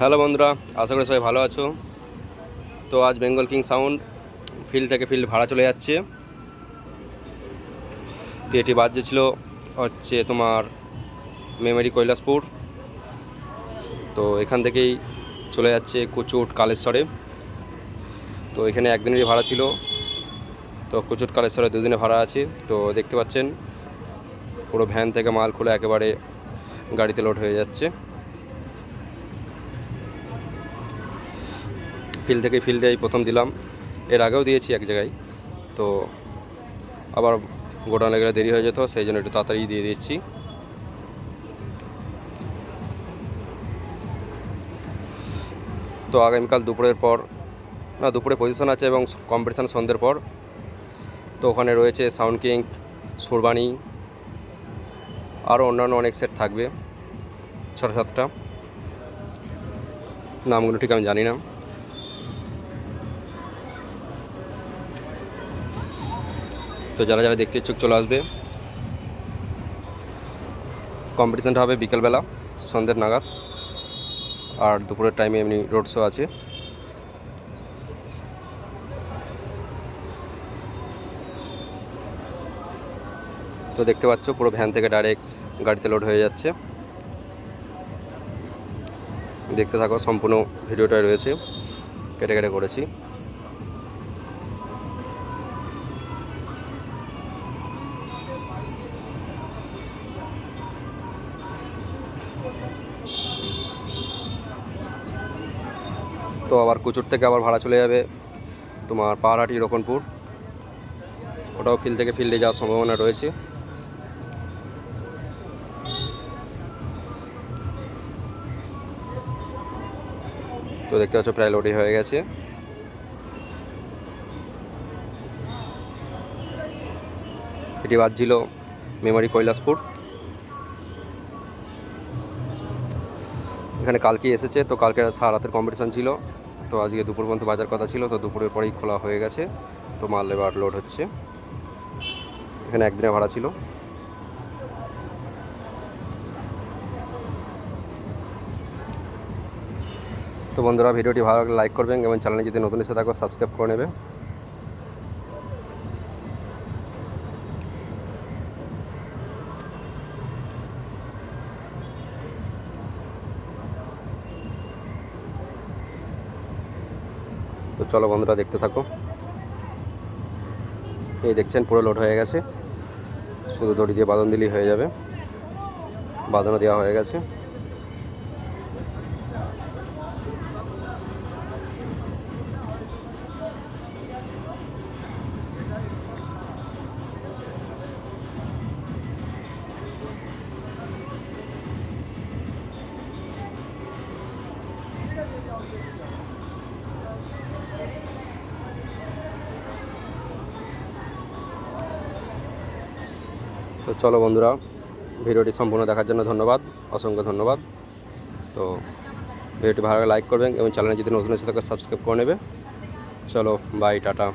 Hello বন্ধুরা, আশা করি সবাই ভালো আছো। তো আজ বেঙ্গল কিং সাউন্ড ফিল্ড থেকে ফিল্ড ভাড়া চলে যাচ্ছে। তো এটি ছিল হচ্ছে তোমার মেমারি কৈলাসপুর। তো এখান থেকেই চলে যাচ্ছে কুচুট কালেশ্বরে। তো এখানে একদিনেরই ভাড়া ছিল। তো কুচুট কালেশ্বরে দুদিনে ভাড়া আছে। তো দেখতে পাচ্ছেন, পুরো ভ্যান থেকে মাল খুলে একেবারে গাড়িতে লোড হয়ে যাচ্ছে। ফিল্ড থেকে ফিল্ডে এই প্রথম দিলাম। এর আগেও দিয়েছি এক জায়গায়। তো আবার গোডাউনে গেলে দেরি হয়ে যেত, সেই জন্য একটু তাড়াতাড়ি দিয়ে দিচ্ছি তো আগামীকাল দুপুরের পর, না, দুপুরে পজিশন আছে এবং কম্পিটিশান সন্ধ্যের পর। তো ওখানে রয়েছে সাউন্ড কিং সুরবানি আরও অন্যান্য অনেক সেট থাকবে। ছটা, সাতটা। নামগুলো ঠিক আমি জানি না। তো যারা যারা দেখতে ইচ্ছুক চলে আসবে। কম্পিটিশানটা হবে বিকেলবেলা, সন্ধ্যের নাগাদ। আর দুপুরের টাইমে এমনি রোড শো আছে। তো দেখতে পাচ্ছ, পুরো ভ্যান থেকে ডাইরেক্ট গাড়িতে লোড হয়ে যাচ্ছে। দেখতে থাকো, সম্পূর্ণ ভিডিওটাই রয়েছে। কেটে কেটে করেছি। তো আবার কুচুর থেকে আবার ভাড়া চলে যাবে তোমার পাহাড়হাটি রকনপুর। ওটাও ফিল্ড থেকে ফিল্ডে যাওয়ার সম্ভাবনা রয়েছে। তো দেখতে পাচ্ছ প্রায় লোডই হয়ে গেছে। এটি বাজছিল মেমারি কৈলাসপুর। এখানে কালকে এসেছে, তো কালকে সারা রাতের কম্পিটিশান ছিল। তো আজকে দুপুর পর্যন্ত বাজার কথা ছিল, তো দুপুরের পরেই খোলা হয়ে গেছে। তো মাল এবার লোড হচ্ছে। এখানে একদিনে ভাড়া ছিল। তো বন্ধুরা, ভিডিওটি ভালো লাইক করবেন এবং চ্যানেলে যদি নতুন এসে থাকো সাবস্ক্রাইব করে নেবে। তো চলো বন্ধুরা, দেখতে থাকো। এই দেখছেন, পুরো লোড হয়ে গেছে। শুধু দড়ি দিয়ে বাঁধন দিলেই হয়ে যাবে। বাঁধনও দেওয়া হয়ে গেছে। তো চলো বন্ধুরা, ভিডিওটি সম্পূর্ণ দেখার জন্য ধন্যবাদ, অসংখ্য ধন্যবাদ। তো ভিডিওটি ভালো লাইক করবেন এবং চ্যানেলে যদি নতুন এসে থাকে সাবস্ক্রাইব করে নেবে। চলো বাই টাটা।